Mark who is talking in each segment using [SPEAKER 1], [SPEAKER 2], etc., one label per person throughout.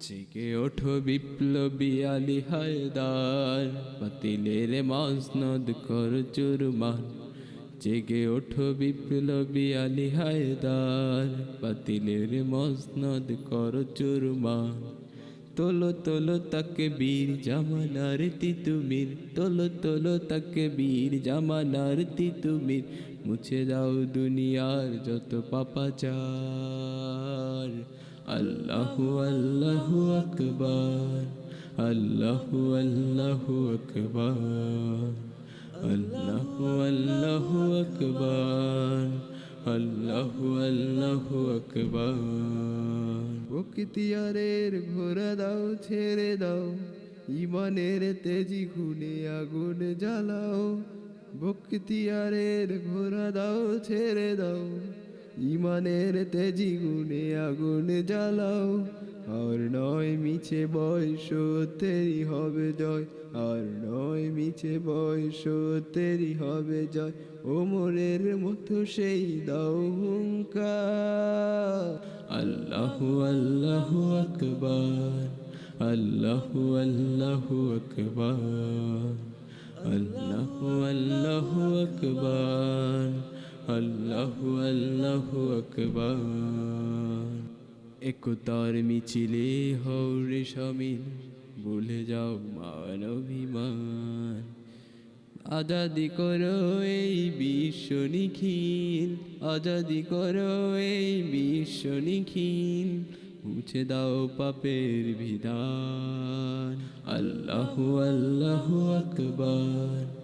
[SPEAKER 1] জেগে ওঠো বিপ্লবী আলী হায়দার। বাতিলের মসনদ কর চুরমান জেগে ওঠো বিপ্লবী আলী হায়দার। বাতিলের মসনদ কর চুরমান তোলো তোলো তাকে বীর জামানার তিতুমির। তোলো তোলো তাকে বীর জামানার তিতুমির। মুছে দাও দুনিয়ার যত পাপাচার। আল্লাহু আল্লাহু আকবার, আল্লাহু আল্লাহু আকবার, আল্লাহু আল্লাহু আকবার, আল্লাহু আল্লাহু আকবার। প্রকৃতিয়ারের ঘোরা দাও, ছেড়ে দাও, ইমানের তেজি খুনে আগুন জ্বালাও। বক্তিয়ারের ঘোরা দাও, ছেড়ে দাও। ইমানের তেজি গুনে আগুন জ্বালাও, আর নয় মিছে বয়স তেরি হবে জয়, আর নয় মিছে বয়স তেরি হবে জয়। ওমরের মতো সেই দাও হুঙ্কার। আল্লাহু আল্লাহু আকবার, আল্লাহু আল্লাহু আকবার, আল্লাহু আল্লাহু আকবার। আল্লাহু আল্লাহু আকবার। একতার মিছিলে হৌরে সামিল ভুলে যাও মান অভিমান। আজাদি করো এই বিশ্ব নিখিল, আজাদি করো এই বিশ্ব নিখিল, মুছে দাও পাপের বিধান। আল্লাহু আল্লাহু আকবার।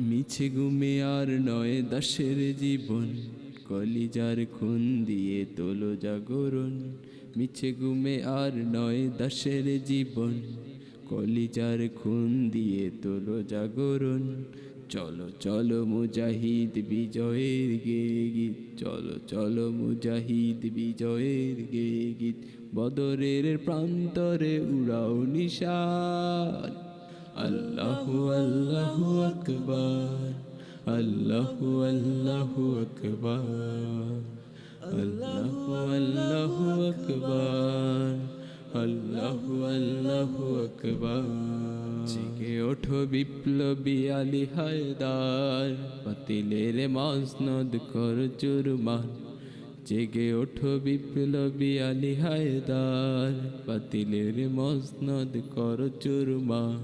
[SPEAKER 1] মিছে গুমে আর নয় দাসের জীবন, কলিজার খুন দিয়ে তোলো জাগরণ। মিছে গুমে আর নয় দাসের জীবন, কলিজার খুন দিয়ে তোলো জাগরণ। চলো চলো মুজাহিদ বিজয়ের গে গীত চলো চলো মুজাহিদ বিজয়ের গে গীত বদরের প্রান্তরে উড়াও নিশান। আল্লাহু আল্লাহু আকবার। আল্লাহু আল্লাহু আকবার। আল্লাহু আল্লাহু আকবার। আল্লাহু আল্লাহু আকবার। জেগে ওঠো বিপ্লবী আলী হায়দার। বাতিলের মসনদ কর চুরমান জেগে ওঠো বিপ্লবী আলী হায়দার। বাতিলের মসনদ কর চুরমান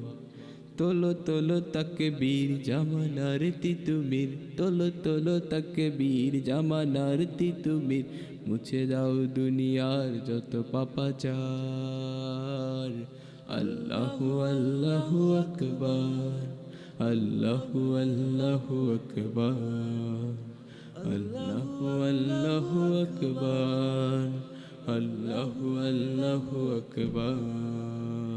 [SPEAKER 1] তোলো তোলো তাকে বীর জামানার তিতুমির। তোলো তোলো তাকে বীর জামানার তিতুমির। মুছে দাও দুনিয়ার যত পাপাচার। আল্লাহু আল্লাহু আকবার আল্লাহু আল্লাহু আকবার আল্লাহু আল্লাহু আকবার আল্লাহু আল্লাহু আকবার